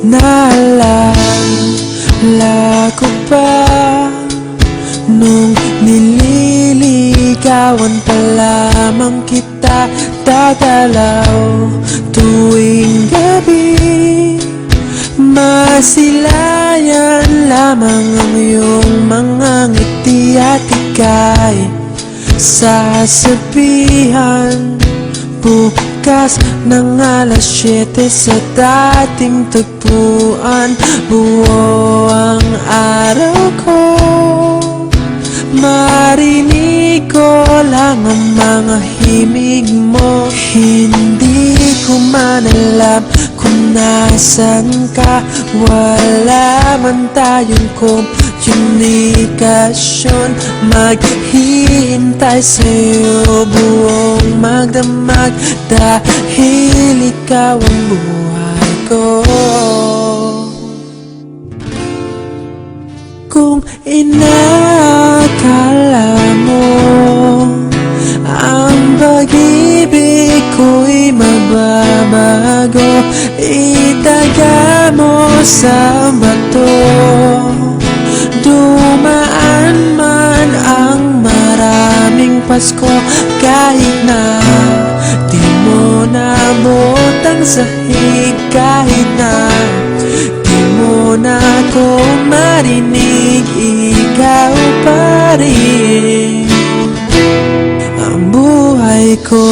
Naalala ko pa Nung nililigawan pa lamang kita Dadalaw tuwing gabi. Masilayan lamang ang iyong mga ngiti at ika'y Sasabihan Bukas ng alas 7 sa dating tagpuan Buo ang araw ko. Marinig ko lang ang mga himig mo. Hindi ko man alam kung nasan ka. Wala man tayong komunikasyon Maghihintay sa'yo buong magdamag. Dahil ikaw ang buhay ko. Kung inakala mo Ang pag-ibig ko'y mababago Itaga mo sa bato Pasko Kahit na di mo nabot ang sahig Kahit na Di mo na ako marinig Ikaw pa rin. Ang buhay ko